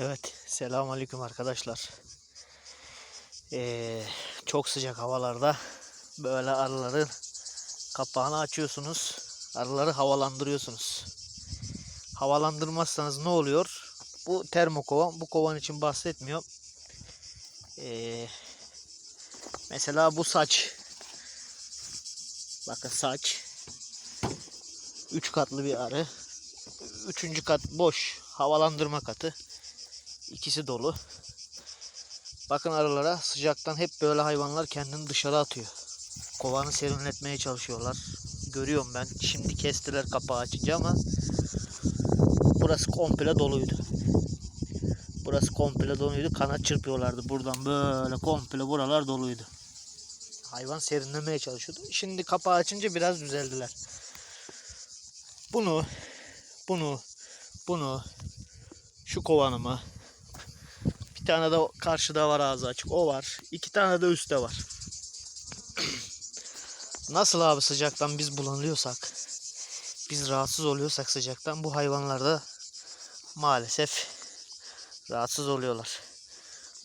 Evet, selam aleyküm arkadaşlar. Ee, çok sıcak havalarda böyle arıların kapağını açıyorsunuz. Arıları havalandırıyorsunuz. Havalandırmazsanız ne oluyor? Bu termokovan. Bu kovan için bahsetmiyorum. Ee, mesela bu saç. Bakın saç. Üç katlı bir arı. Üçüncü kat boş. Havalandırma katı. İkisi dolu. Bakın arılara sıcaktan hep böyle hayvanlar kendini dışarı atıyor. Kovanı serinletmeye çalışıyorlar. Görüyorum ben. Şimdi kestiler kapağı açınca ama burası komple doluydu. Burası komple doluydu. Kanat çırpıyorlardı. Buradan böyle komple buralar doluydu. Hayvan serinlemeye çalışıyordu. Şimdi kapağı açınca biraz düzeldiler. Bunu, bunu, bunu, şu kovanımı, bir tane de karşıda var ağzı açık. O var. İki tane de üstte var. Nasıl abi sıcaktan biz bulanıyorsak, biz rahatsız oluyorsak sıcaktan bu hayvanlar da maalesef rahatsız oluyorlar.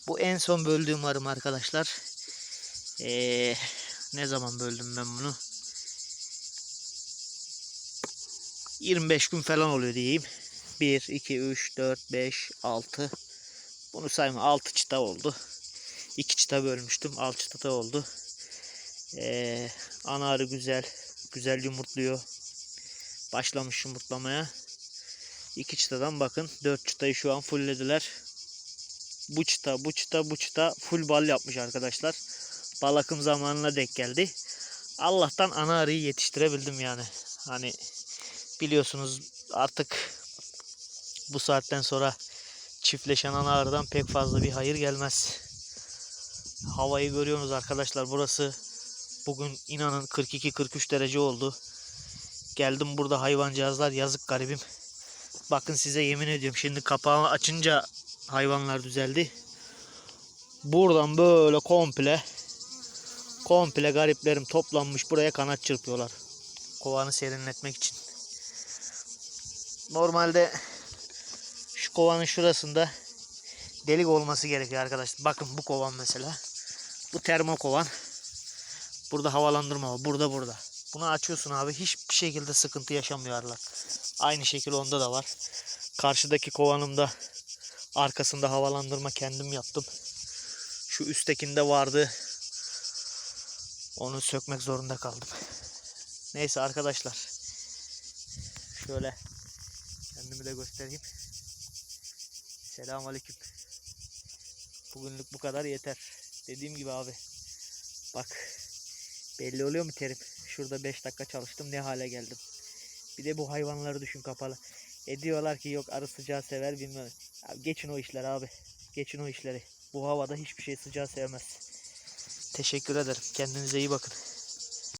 Bu en son böldüğüm arım arkadaşlar. Ee, ne zaman böldüm ben bunu? 25 gün falan oluyor diyeyim. 1, 2, 3, 4, 5, 6. Bunu sayma 6 çıta oldu. 2 çıta bölmüştüm. 6 çıta oldu. Ee, ana arı güzel. Güzel yumurtluyor. Başlamış yumurtlamaya. 2 çıtadan bakın. 4 çıtayı şu an fulllediler. Bu çıta, bu çıta, bu çıta full bal yapmış arkadaşlar. Bal akım zamanına denk geldi. Allah'tan ana arıyı yetiştirebildim yani. Hani biliyorsunuz artık bu saatten sonra çiftleşen ana arıdan pek fazla bir hayır gelmez. Havayı görüyorsunuz arkadaşlar. Burası bugün inanın 42-43 derece oldu. Geldim burada hayvancağızlar yazık garibim. Bakın size yemin ediyorum şimdi kapağı açınca hayvanlar düzeldi. Buradan böyle komple komple gariplerim toplanmış buraya kanat çırpıyorlar. Kovanı serinletmek için. Normalde kovanın şurasında delik olması gerekiyor arkadaşlar. Bakın bu kovan mesela. Bu termo kovan. Burada havalandırma var. Burada burada. Bunu açıyorsun abi. Hiçbir şekilde sıkıntı yaşamıyorlar. Aynı şekil onda da var. Karşıdaki kovanımda arkasında havalandırma kendim yaptım. Şu üsttekinde vardı. Onu sökmek zorunda kaldım. Neyse arkadaşlar. Şöyle kendimi de göstereyim. Selamünaleyküm. Bugünlük bu kadar yeter. Dediğim gibi abi. Bak. Belli oluyor mu terim? Şurada 5 dakika çalıştım ne hale geldim. Bir de bu hayvanları düşün kapalı. E diyorlar ki yok arı sıcağı sever bilmem. Abi geçin o işler abi. Geçin o işleri. Bu havada hiçbir şey sıcağı sevmez. Teşekkür ederim. Kendinize iyi bakın.